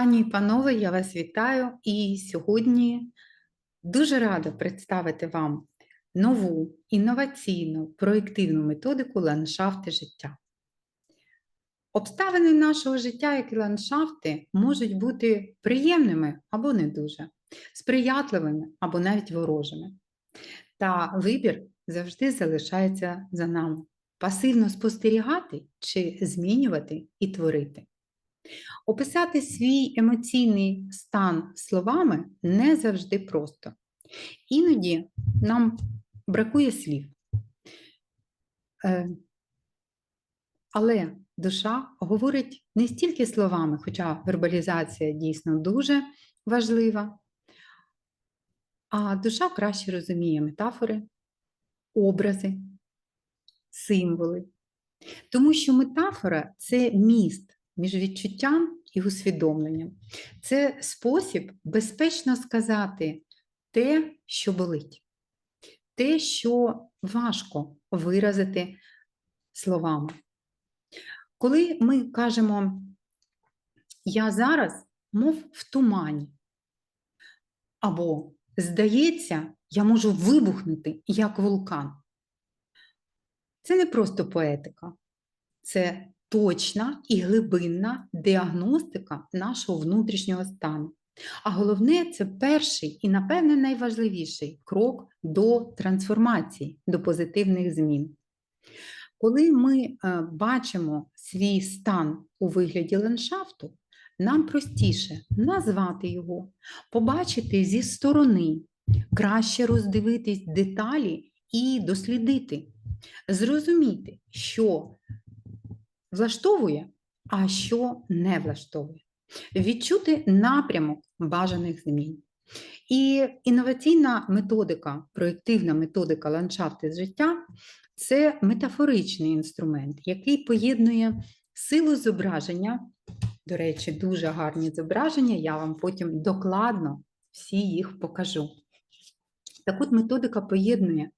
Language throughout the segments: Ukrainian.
Пані і панове, я вас вітаю і сьогодні дуже рада представити вам нову інноваційну проєктивну методику ландшафти життя. Обставини нашого життя, як і ландшафти, можуть бути приємними або не дуже, сприятливими або навіть ворожими. Та вибір завжди залишається за нами пасивно спостерігати чи змінювати і творити. Описати свій емоційний стан словами не завжди просто. Іноді нам бракує слів. Е, Але душа говорить не стільки словами, хоча вербалізація дійсно дуже важлива, а душа краще розуміє метафори, образи, символи. Тому що метафора це міст між відчуттям і усвідомленням. Це спосіб безпечно сказати те, що болить, те, що важко виразити словами. Коли ми кажемо, я зараз, мов в тумані, або, здається, я можу вибухнути як вулкан. Це не просто поетика, це точна і глибинна діагностика нашого внутрішнього стану. А головне, це перший і, напевне, найважливіший крок до трансформації, до позитивних змін. Коли ми е, бачимо свій стан у вигляді ландшафту, нам простіше назвати його, побачити зі сторони, краще роздивитись деталі і дослідити, зрозуміти, що влаштовує, а що не влаштовує. Відчути напрямок бажаних змін. І інноваційна методика, проєктивна методика ландшафти з життя це метафоричний інструмент, який поєднує силу зображення. До речі, дуже гарні зображення, я вам потім докладно всі їх покажу. Так от методика поєднує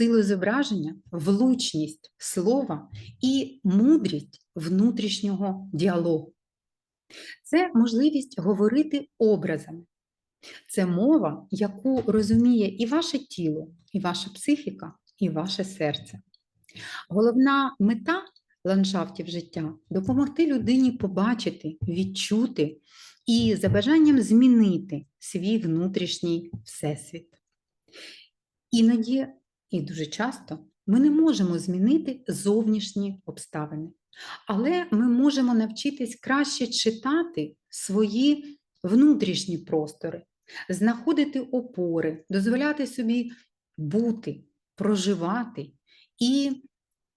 силу зображення, влучність слова і мудрість внутрішнього діалогу. Це можливість говорити образами. Це мова, яку розуміє і ваше тіло, і ваша психіка, і ваше серце. Головна мета ландшафтів життя допомогти людині побачити, відчути і за бажанням змінити свій внутрішній всесвіт. Іноді і дуже часто ми не можемо змінити зовнішні обставини, але ми можемо навчитись краще читати свої внутрішні простори, знаходити опори, дозволяти собі бути, проживати і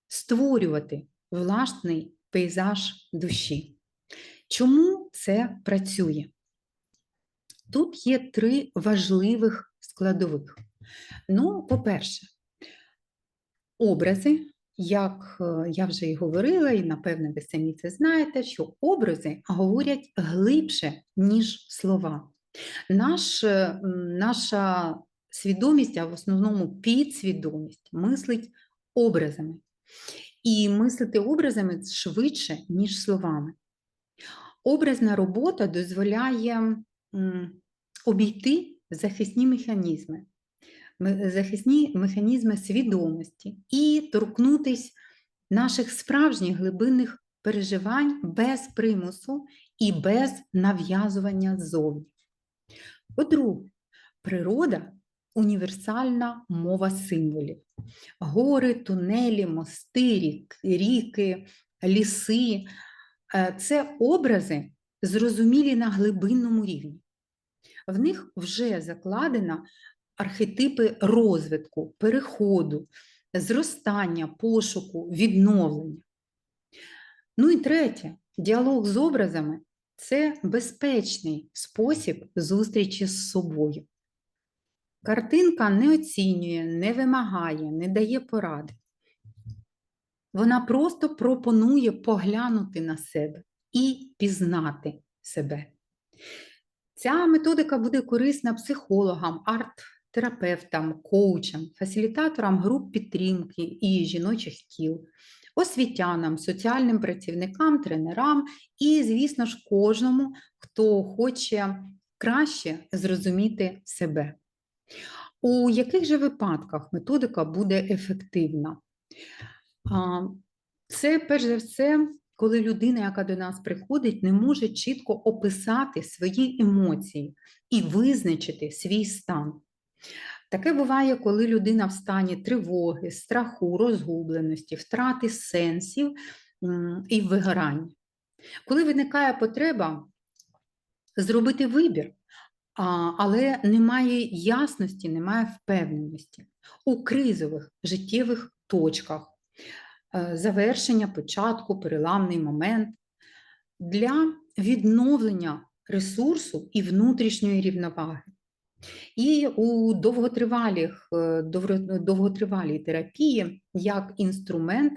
створювати власний пейзаж душі. Чому це працює? Тут є три важливих складових. Ну, по-перше, образи, як е, я вже і говорила, і напевне ви самі це знаєте, що образи говорять глибше, ніж слова. Наш, е, Наша свідомість, а в основному підсвідомість, мислить образами. І мислити образами швидше, ніж словами. Образна робота дозволяє обійти захисні механізми, захисні механізми свідомості і торкнутись наших справжніх глибинних переживань без примусу і без нав'язування ззовні. По-друге, природа універсальна мова символів. Гори, тунелі, мости, ріки, ліси е, це образи, зрозумілі на глибинному рівні. В них вже закладена архетипи розвитку, переходу, зростання, пошуку, відновлення. Ну і третє, діалог з образами це безпечний спосіб зустрічі з собою. Картинка не оцінює, не вимагає, не дає поради. Вона просто пропонує поглянути на себе і пізнати себе. Ця методика буде корисна психологам, арт-терапевтам, коучам, фасилітаторам груп підтримки і жіночих кіл, освітянам, соціальним працівникам, тренерам і, звісно ж, кожному, хто хоче краще зрозуміти себе. У яких же випадках методика буде ефективна? Це перш за все, коли людина, яка до нас приходить, не може чітко описати свої емоції і визначити свій стан. Таке буває, коли людина в стані тривоги, страху, розгубленості, втрати сенсів і вигорання. Коли виникає потреба зробити вибір, але немає ясності, немає впевненості у кризових життєвих точках, е, завершення початку, переламний момент для відновлення ресурсу і внутрішньої рівноваги. І у довготривалих, е, довготривалій терапії як інструмент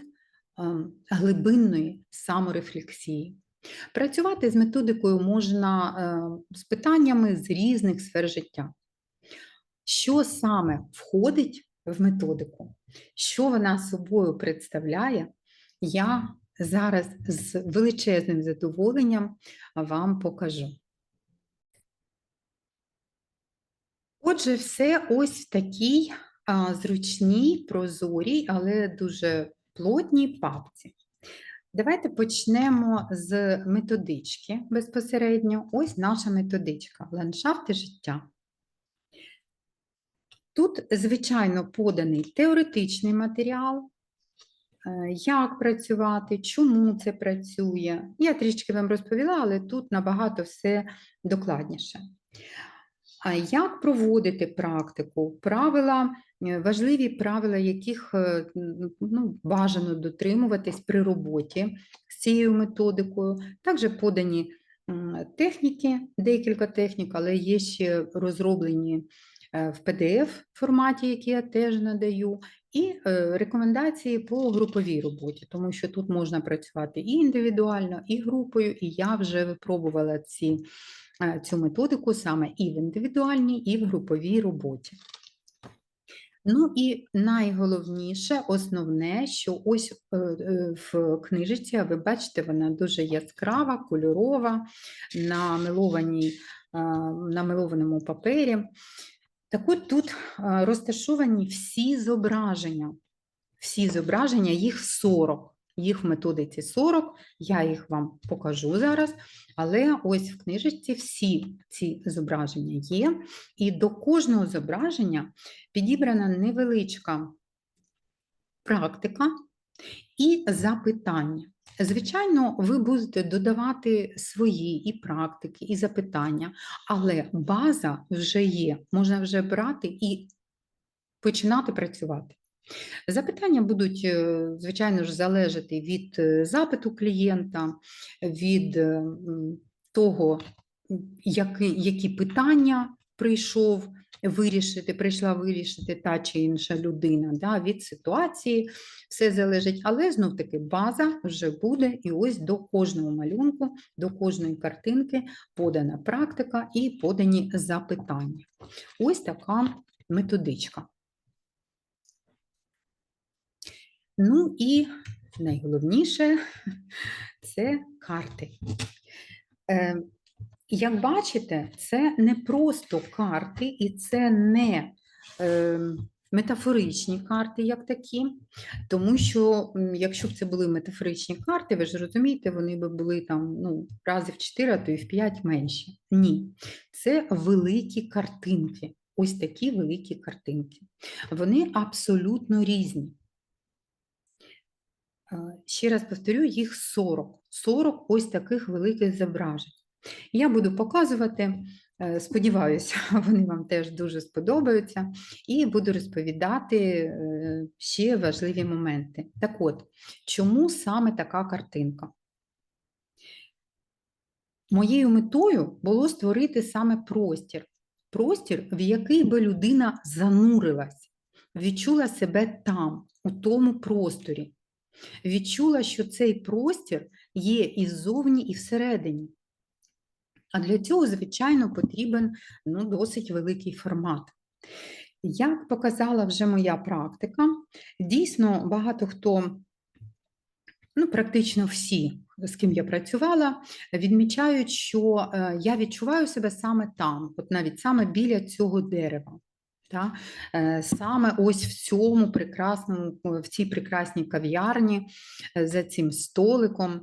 ем, глибинної саморефлексії. Працювати з методикою можна е, з питаннями з різних сфер життя. Що саме входить в методику, що вона собою представляє, я зараз з величезним задоволенням вам покажу. Отже, все ось в такій а, зручній, прозорій, але дуже плотній папці. Давайте почнемо з методички безпосередньо. Ось наша методичка ландшафти життя. Тут, звичайно, поданий теоретичний матеріал, е, як працювати, чому це працює. Я трішки вам розповіла, але тут набагато все докладніше. Як проводити практику? Правила, е, важливі правила, яких е, ну, бажано дотримуватись при роботі з цією методикою. Також подані техніки, декілька технік, але є ще розроблені е, в PDF форматі, які я теж надаю, і рекомендації по груповій роботі, тому що тут можна працювати і індивідуально, і групою, і я вже випробувала ці. Е, цю методику саме і в індивідуальній, і в груповій роботі. Ну і найголовніше, основне, що ось е, е, в книжці, ви бачите, вона дуже яскрава, кольорова, на на милованому папері. Так от тут розташовані всі зображення, всі зображення, їх 40. Їх в методиці 40, я їх вам покажу зараз, але ось в книжечці всі ці зображення є, і до кожного зображення підібрана невеличка практика і запитання. Звичайно, ви будете додавати свої і практики, і запитання, але база вже є, можна вже брати і починати працювати. Запитання будуть, е, звичайно ж, залежати від е, запиту клієнта, від е, того, які, які питання прийшов вирішити, прийшла вирішити та чи інша людина, да, від ситуації все залежить, але знов таки база вже буде, і ось до кожного малюнку, до кожної картинки подана практика і подані запитання. Ось така методичка. Ну і найголовніше це карти. Е, Як бачите, це не просто карти, і це не е, метафоричні карти, як такі, тому що, якщо б це були метафоричні карти, ви ж розумієте, вони б були там ну, рази в 4, а то і в 5 менші. Ні, це великі картинки. Ось такі великі картинки. Вони абсолютно різні. Ще раз повторю, їх 40. 40 ось таких великих зображень. Я буду показувати, е, сподіваюся, вони вам теж дуже сподобаються, і буду розповідати е, ще важливі моменти. Так от, чому саме така картинка? Моєю метою було створити саме простір, простір, в який би людина занурилась, відчула себе там, у тому просторі відчула, що цей простір є і ззовні, і всередині. А для цього, звичайно, потрібен ну, досить великий формат. Як показала вже моя практика, дійсно багато хто ну, практично всі, з ким я працювала, відмічають, що е, я відчуваю себе саме там, от навіть саме біля цього дерева. Та? Е, Саме ось в цьому прекрасному, в цій прекрасній кав'ярні е, за цим столиком,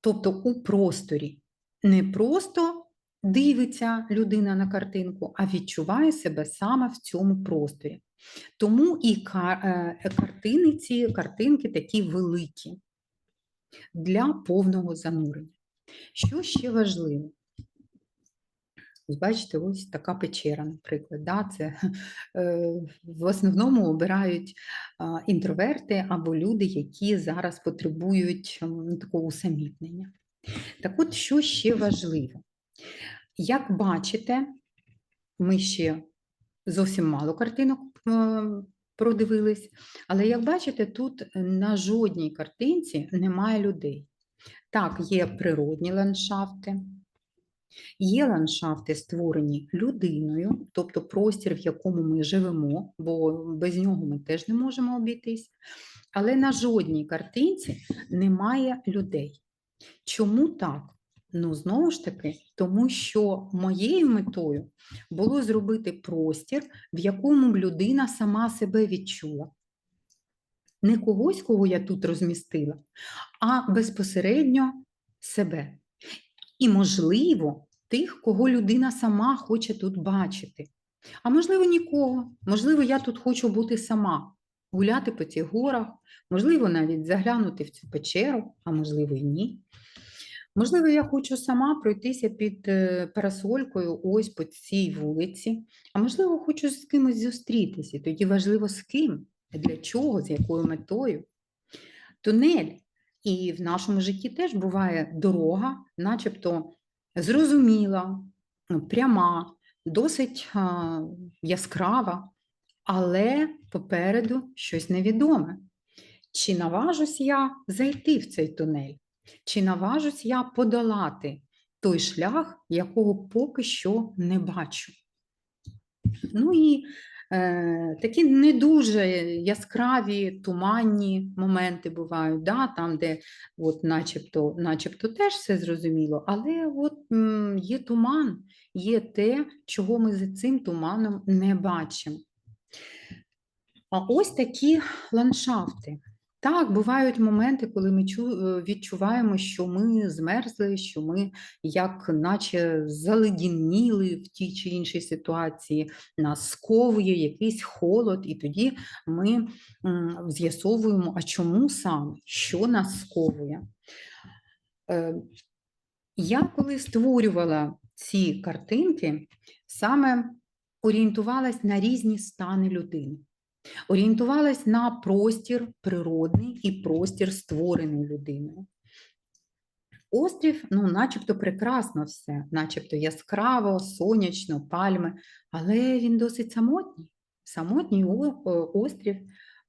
тобто у просторі. Не просто дивиться людина на картинку, а відчуває себе саме в цьому просторі. Тому і е, картини ці картинки такі великі для повного занурення. Що ще важливо? Бачите, ось така печера, наприклад. Да? Це е, в основному обирають інтроверти або люди, які зараз потребують такого усамітнення. Так от, що ще важливо? Як бачите, ми ще зовсім мало картинок е, продивились, але як бачите, тут на жодній картинці немає людей. Так, є природні ландшафти, є ландшафти, створені людиною, тобто простір, в якому ми живемо, бо без нього ми теж не можемо обійтись. Але на жодній картинці немає людей. Чому так? Ну, знову ж таки, тому що моєю метою було зробити простір, в якому людина сама себе відчула. Не когось, кого я тут розмістила, а безпосередньо себе. І, можливо, тих, кого людина сама хоче тут бачити. А можливо, нікого. Можливо, я тут хочу бути сама, гуляти по цих горах, можливо, навіть заглянути в цю печеру, а можливо, і ні. Можливо, я хочу сама пройтися під е, парасолькою ось по цій вулиці, а можливо, хочу з кимось зустрітися. Тоді важливо з ким, для чого, з якою метою. Тунель. І в нашому житті теж буває дорога, начебто зрозуміла, пряма, досить яскрава, але попереду щось невідоме. Чи наважусь я зайти в цей тунель? Чи наважусь я подолати той шлях, якого поки що не бачу? Ну і такі не дуже яскраві туманні моменти бувають, да, там, де от, начебто, начебто теж все зрозуміло, але от, є туман, є те, чого ми за цим туманом не бачимо. А ось такі ландшафти. Так, бувають моменти, коли ми е, відчуваємо, що ми змерзли, що ми як наче заледяніли в тій чи іншій ситуації, нас сковує якийсь холод, і тоді ми з'ясовуємо, а чому саме, що нас сковує. Е, Я коли створювала ці картинки, саме орієнтувалась на різні стани людини. Орієнтувалась на простір природний і простір створений людиною. Острів, ну, начебто прекрасно все, начебто яскраво, сонячно, пальми, але він досить самотній. Самотній острів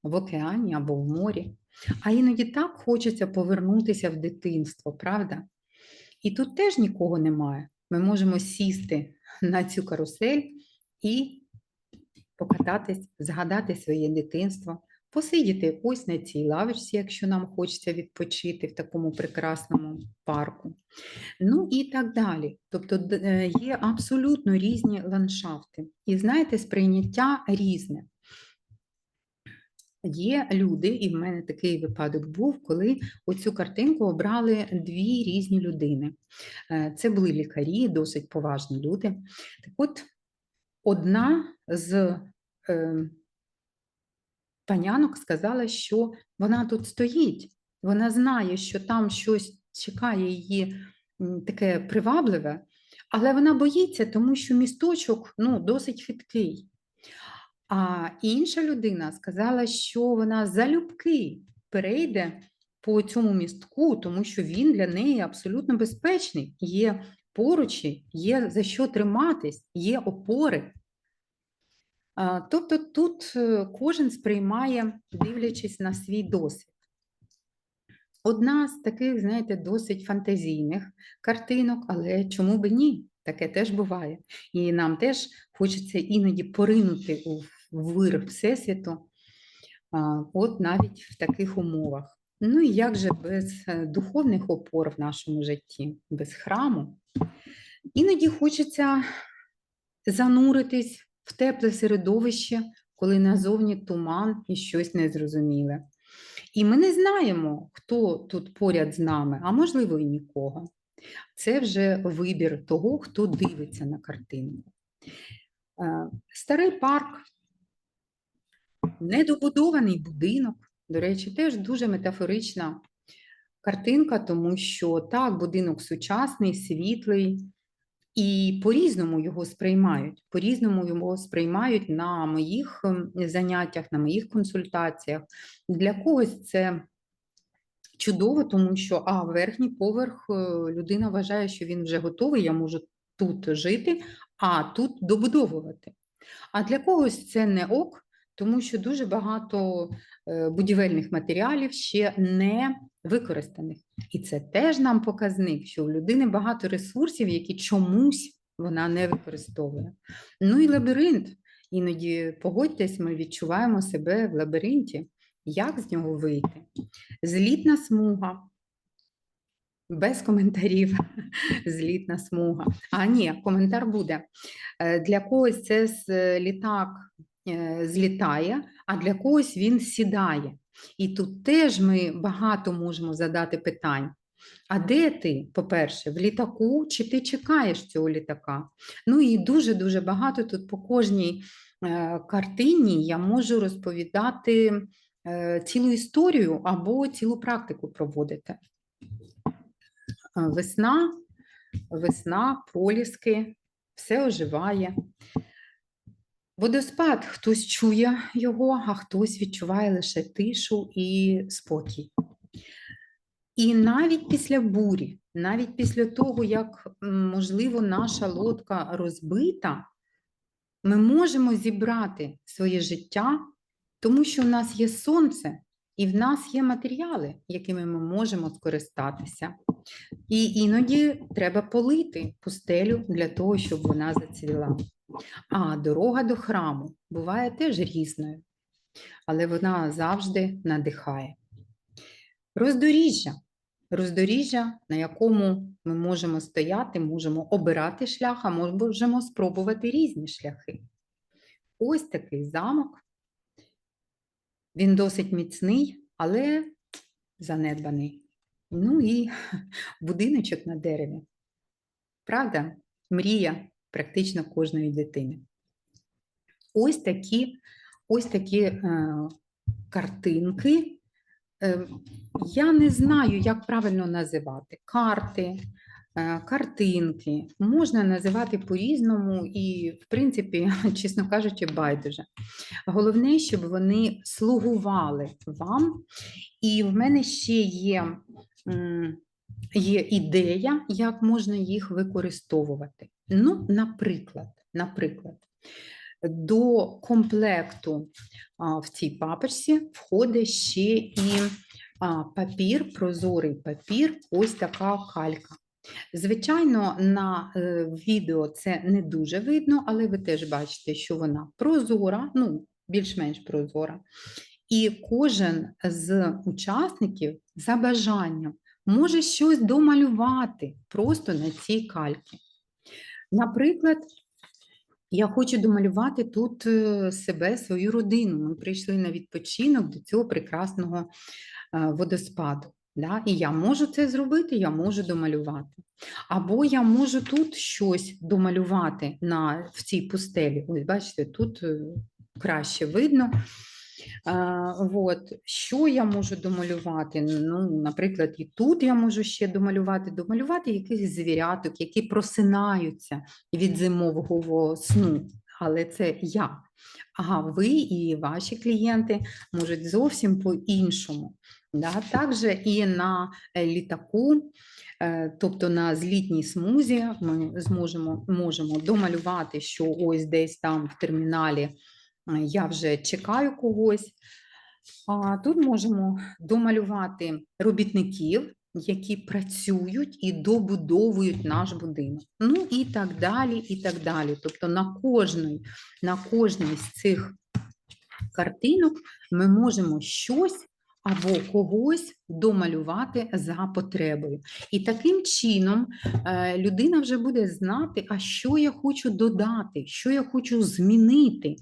в океані або в морі. А іноді так хочеться повернутися в дитинство, правда? І тут теж нікого немає. Ми можемо сісти на цю карусель і покататись, згадати своє дитинство, посидіти ось на цій лавочці, якщо нам хочеться відпочити в такому прекрасному парку. Ну і так далі. Тобто е, є абсолютно різні ландшафти. І знаєте, сприйняття різне. Є люди, і в мене такий випадок був, коли оцю картинку обрали дві різні людини. Е, Це були лікарі, досить поважні люди. Так от, одна з е, панянок сказала, що вона тут стоїть, вона знає, що там щось чекає її таке привабливе, але вона боїться, тому що місточок ну, досить хиткий. А інша людина сказала, що вона залюбки перейде по цьому містку, тому що він для неї абсолютно безпечний. Є поручі, є за що триматись, є опори. Тобто тут е, кожен сприймає, дивлячись на свій досвід. Одна з таких, знаєте, досить фантазійних картинок, але чому б ні? Таке теж буває. І нам теж хочеться іноді поринути у вир Всесвіту. От навіть в таких умовах. Ну і як же без е, духовних опор в нашому житті, без храму? Іноді хочеться зануритись в тепле середовище, коли назовні туман і щось незрозуміле. І ми не знаємо, хто тут поряд з нами, а можливо і нікого. Це вже вибір того, хто дивиться на картинку. Е, Старий парк, недобудований будинок. До речі, теж дуже метафорична картинка, тому що так, будинок сучасний, світлий, і по-різному його сприймають. По-різному його сприймають на моїх ем, заняттях, на моїх консультаціях. Для когось це чудово, тому що а верхній поверх е, людина вважає, що він вже готовий, я можу тут жити, а тут добудовувати. А для когось це не ок, тому що дуже багато е, будівельних матеріалів ще не використаних. І це теж нам показник, що у людини багато ресурсів, які чомусь вона не використовує. Ну і лабіринт. Іноді погодьтесь, ми відчуваємо себе в лабіринті. Як з нього вийти? Злітна смуга. Без коментарів. Злітна смуга. А ні, коментар буде. Е, Для когось це літак е, злітає, а для когось він сідає. І тут теж ми багато можемо задати питань. А де ти, по-перше, в літаку, чи ти чекаєш цього літака? Ну і дуже-дуже багато тут по кожній е, картині я можу розповідати е, цілу історію або цілу практику проводити. Е, Весна, весна, проліски, все оживає. Водоспад хтось чує його, а хтось відчуває лише тишу і спокій. І навіть після бурі, навіть після того, як, можливо, наша лодка розбита, ми можемо зібрати своє життя, тому що в нас є сонце і в нас є матеріали, якими ми можемо скористатися. І іноді треба полити пустелю для того, щоб вона зацвіла. А дорога до храму буває теж різною, але вона завжди надихає. Роздоріжжя. Роздоріжжя, на якому ми можемо стояти, можемо обирати шлях, а можемо спробувати різні шляхи. Ось такий замок. Він досить міцний, але занедбаний. Ну і будиночок на дереві. Правда, мрія практично кожної дитини. Ось такі, ось такі е, картинки. Е, я не знаю, як правильно називати карти, е, картинки. Можна називати по-різному і, в принципі, чесно кажучи, байдуже. Головне, щоб вони слугували вам. І в мене ще є, є ідея, як можна їх використовувати. Ну, наприклад, наприклад, до комплекту в цій папочці входить ще і папір, прозорий папір, ось така калька. Звичайно, на е, відео це не дуже видно, але ви теж бачите, що вона прозора, ну, більш-менш прозора. І кожен з учасників за бажанням може щось домалювати просто на цій кальці. Наприклад, я хочу домалювати тут е, себе, свою родину. Ми прийшли на відпочинок до цього прекрасного е, водоспаду. Да? І я можу це зробити, я можу домалювати. Або я можу тут щось домалювати на, в цій пустелі. Ось, бачите, тут е, краще видно. От. Що я можу домалювати? Ну, наприклад, і тут я можу ще домалювати, домалювати якихось звіряток, які просинаються від зимового сну. Але це я. А ви і ваші клієнти можуть зовсім по-іншому. Да? Також і на е, літаку, е, тобто на злітній смузі, ми зможемо можемо домалювати, що ось десь там в терміналі я вже чекаю когось. А тут можемо домалювати робітників, які працюють і добудовують наш будинок. Ну і так далі, і так далі. Тобто на кожній на кожній з цих картинок ми можемо щось або когось домалювати за потребою. І таким чином е, людина вже буде знати, а що я хочу додати, що я хочу змінити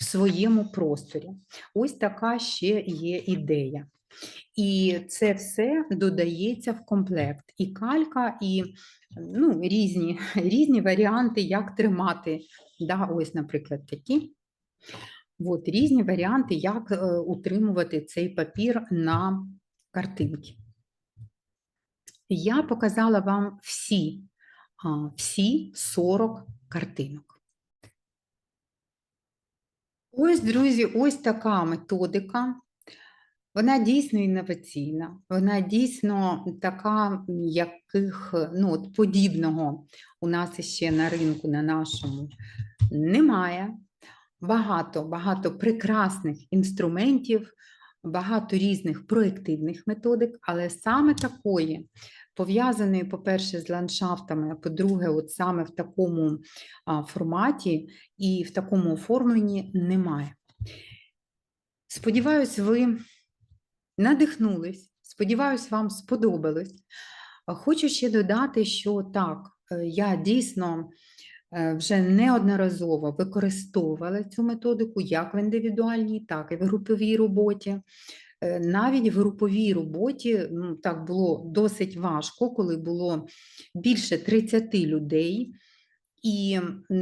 в своєму просторі. Ось така ще є ідея. І це все додається в комплект. І калька, і ну, різні, різні варіанти, як тримати. Да, ось, наприклад, такі. От, різні варіанти, як е, утримувати цей папір на картинці. Я показала вам всі, всі 40 картинок. Ось, друзі, ось така методика. Вона дійсно інноваційна, вона дійсно така, яких ну, от подібного у нас ще на ринку, на нашому немає. Багато, багато прекрасних інструментів, багато різних проєктивних методик, але саме такої, пов'язаної, по-перше, з ландшафтами, а по-друге, от саме в такому форматі і в такому оформленні немає. Сподіваюсь, ви надихнулись. Сподіваюсь, вам сподобалось. Хочу ще додати, що так, е, я дійсно вже неодноразово використовували цю методику як в індивідуальній, так і в груповій роботі. Е, Навіть в груповій роботі ну, так було досить важко, коли було більше 30 людей. І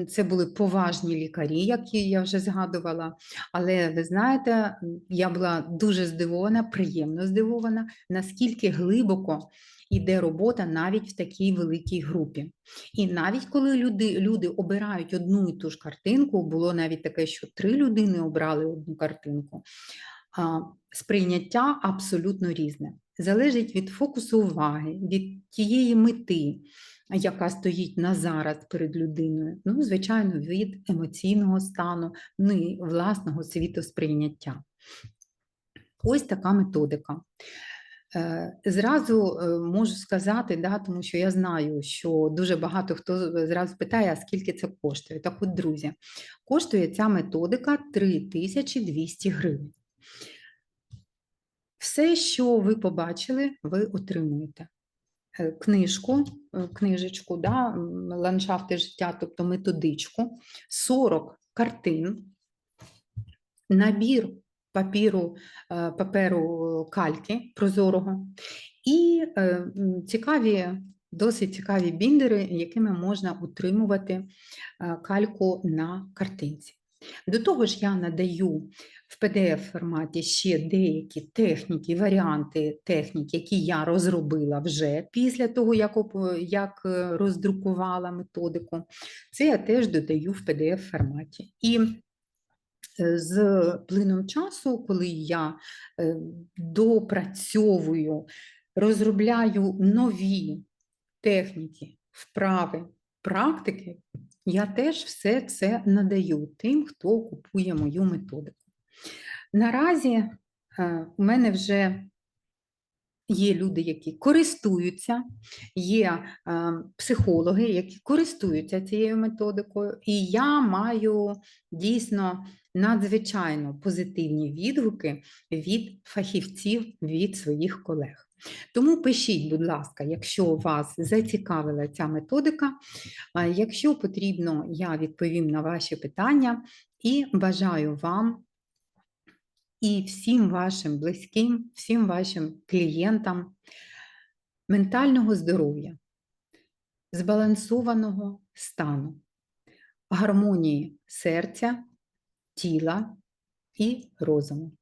це були поважні лікарі, які я вже згадувала. Але ви знаєте, я була дуже здивована, приємно здивована, наскільки глибоко йде робота навіть в такій великій групі. І навіть коли люди, люди обирають одну і ту ж картинку, було навіть таке, що три людини обрали одну картинку. Сприйняття абсолютно різне. Залежить від фокусу уваги, від тієї мети, яка стоїть на зараз перед людиною, ну, звичайно, від емоційного стану, ну і власного світосприйняття. Ось така методика. Е, Зразу е, можу сказати, да, тому що я знаю, що дуже багато хто зразу питає, а скільки це коштує. Так от, друзі, коштує ця методика 3200 гривень. Все, що ви побачили, ви отримуєте. Е, Книжку, е, книжечку, да, ландшафти життя, тобто методичку, 40 картин, набір папіру, е, паперу кальки прозорого і цікаві, досить цікаві біндери, якими можна утримувати кальку на картинці. До того ж, я надаю в PDF-форматі ще деякі техніки, варіанти технік, які я розробила вже після того, як, як е, роздрукувала методику. Це я теж додаю в PDF-форматі. І е, з плином часу, коли я е, допрацьовую, розробляю нові техніки, вправи, практики, я теж все це надаю тим, хто купує мою методику. Наразі е, у мене вже є люди, які користуються, є е, психологи, які користуються цією методикою, і я маю дійсно надзвичайно позитивні відгуки від фахівців, від своїх колег. Тому пишіть, будь ласка, якщо вас зацікавила ця методика. Якщо потрібно, я відповім на ваші питання і бажаю вам і всім вашим близьким, всім вашим клієнтам ментального здоров'я, збалансованого стану, гармонії серця, тіла і розуму.